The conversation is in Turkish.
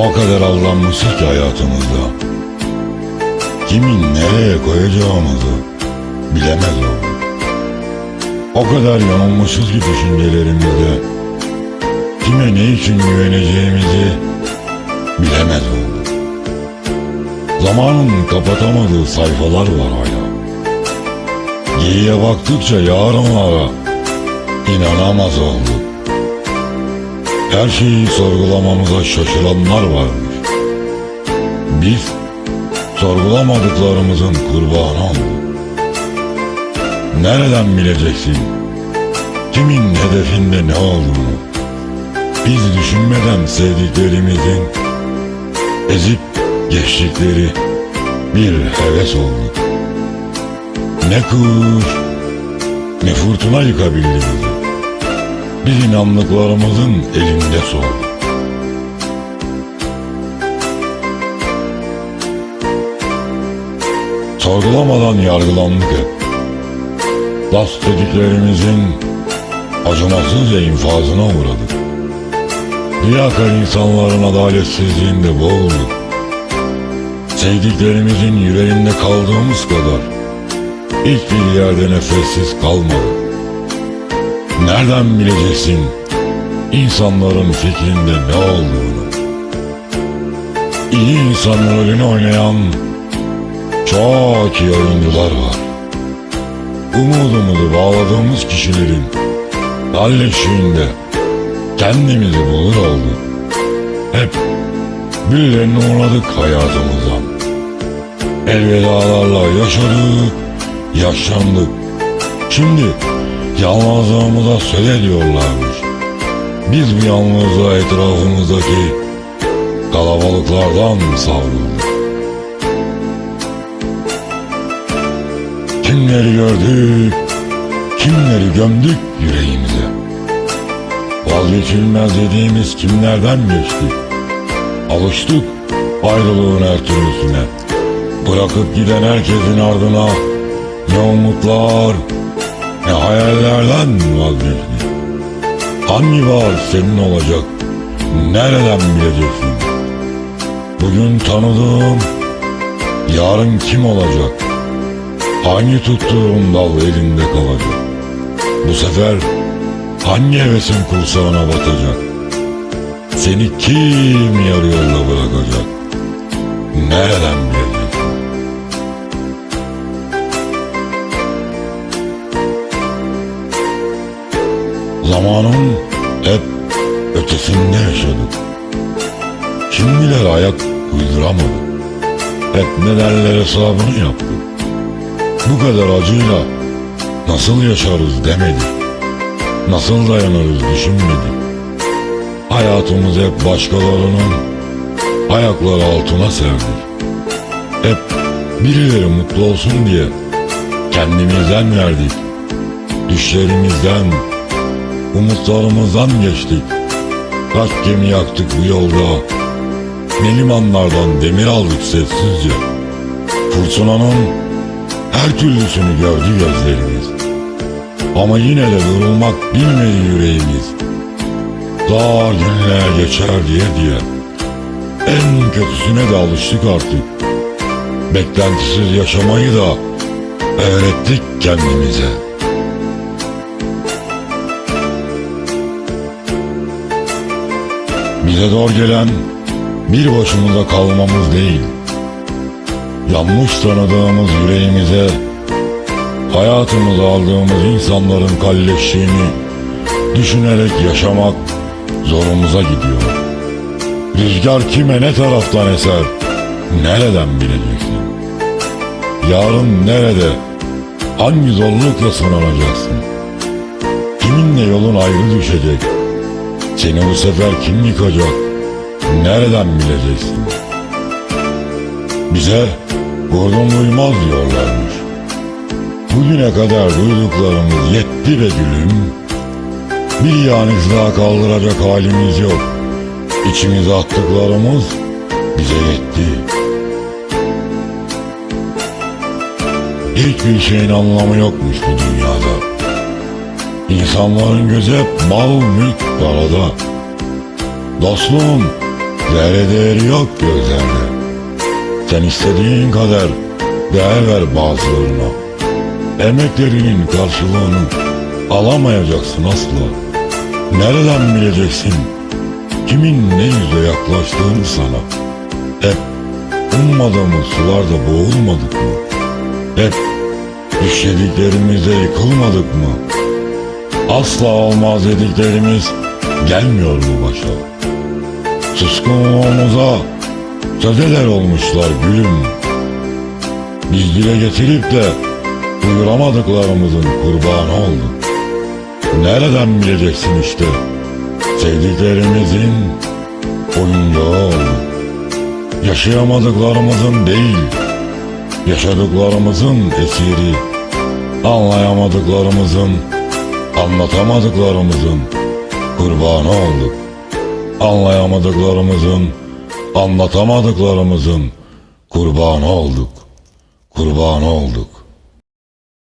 O kadar aldanmışız ki hayatımızda. Kimin nereye koyacağımızı bilemez olduk. O kadar yanılmışız ki düşüncelerimizde. Kime ne için güveneceğimizi bilemez olduk. Zamanın kapatamadığı sayfalar var hala. Geyiğe baktıkça yarınlara inanamaz olduk. Her şeyi sorgulamamıza şaşıranlar varmış. Biz sorgulamadıklarımızın kurbanı olduk. Nereden bileceksin? Kimin hedefinde ne olduğunu? Biz düşünmeden sevdiklerimizin ezip geçtikleri bir heves olduk. Ne kuş ne fırtına yıkabildi bizi. Biz inandıklarımızın elinde soğuduk. Sorgulamadan yargılandık hep. Last dediklerimizin acımasızca infazına uğradık. Riyakar insanların adaletsizliğinde boğulduk. Sevdiklerimizin yüreğinde kaldığımız kadar hiçbir yerde nefessiz kalmadık. Nereden bileceksin insanların fikrinde ne olduğunu? İyi insan rolünü oynayan çok iyi oyuncular var. Umudumuzu bağladığımız kişilerin halleşiğinde kendimizi bulur olduk. Hep birilerini uğradık hayatımızdan. Elvedalarla yaşadık, yaşandık. Şimdi yalnızlığımıza söyle diyorlarmış. Biz bu yalnızlığa etrafımızdaki kalabalıklardan savrulduk. Kimleri gördük, kimleri gömdük yüreğimize. Vazgeçilmez dediğimiz kimlerden geçtik. Alıştık ayrılığın her türlüsüne. Bırakıp giden herkesin ardına ne umutlar hayallerden vazgeçtik. Hangi var senin olacak? Nereden bileceksin? Bugün tanıdığım yarın kim olacak? Hangi tuttuğun dal elinde kalacak? Bu sefer hangi hevesin kursağına batacak? Seni kim yarı yolda bırakacak? Nereden Zamanın hep ötesinde yaşadık. Kimiler ayak uyduramadı. Hep ne derler hesabını yaptık. Bu kadar acıyla nasıl yaşarız demedik. Nasıl dayanırız düşünmedik. Hayatımız hep başkalarının ayakları altına serdik. Hep birileri mutlu olsun diye kendimizden verdik. Düşlerimizden, umutlarımızdan geçtik. Kaç gemi yaktık bu yolda. Ne limanlardan demir aldık sessizce. Fırtınanın her türlüsünü gördü gözlerimiz. Ama yine de durulmak bilmedi yüreğimiz. Daha günler geçer diye diye. En kötüsüne de alıştık artık. Beklentisiz yaşamayı da öğrettik kendimize. Bize zor gelen bir başımıza kalmamız değil. Yanlış tanıdığımız yüreğimize hayatımıza aldığımız insanların kalleşliğini düşünerek yaşamak zorumuza gidiyor. Rüzgar kime ne taraftan eser nereden bileceksin? Yarın nerede hangi zorlukla sınanacaksın? Kiminle yolun ayrı düşecek? Seni bu sefer kim yıkacak? Nereden bileceksin? Bize vurdum duymaz diyorlarmış. Bugüne kadar duyduklarımız yetti be gülüm. Bir yanık daha kaldıracak halimiz yok. İçimize attıklarımız bize yetti. Hiçbir şeyin anlamı yokmuş bu dünyada. İnsanların gözü hep mal mülk parada. Dostluğun Değeri değeri yok gözlerde. Sen istediğin kadar değer ver bazılarına. Emeklerinin karşılığını alamayacaksın asla. Nereden bileceksin kimin ne yüzle yaklaştığını sana? Hep ummadığımız sularda boğulmadık mı? Hep düşlediklerimizde yıkılmadık mı? Asla olmaz dediklerimiz gelmiyor mu başa? Suskunluğumuza sözeler olmuşlar gülüm. Biz dile getirip de duyuramadıklarımızın kurbanı olduk. Nereden bileceksin işte sevdiklerimizin oyuncağı olduk. Yaşayamadıklarımızın değil, yaşadıklarımızın esiri, anlayamadıklarımızın, anlatamadıklarımızın kurbanı olduk. Anlayamadıklarımızın, anlatamadıklarımızın kurbanı olduk. Kurbanı olduk.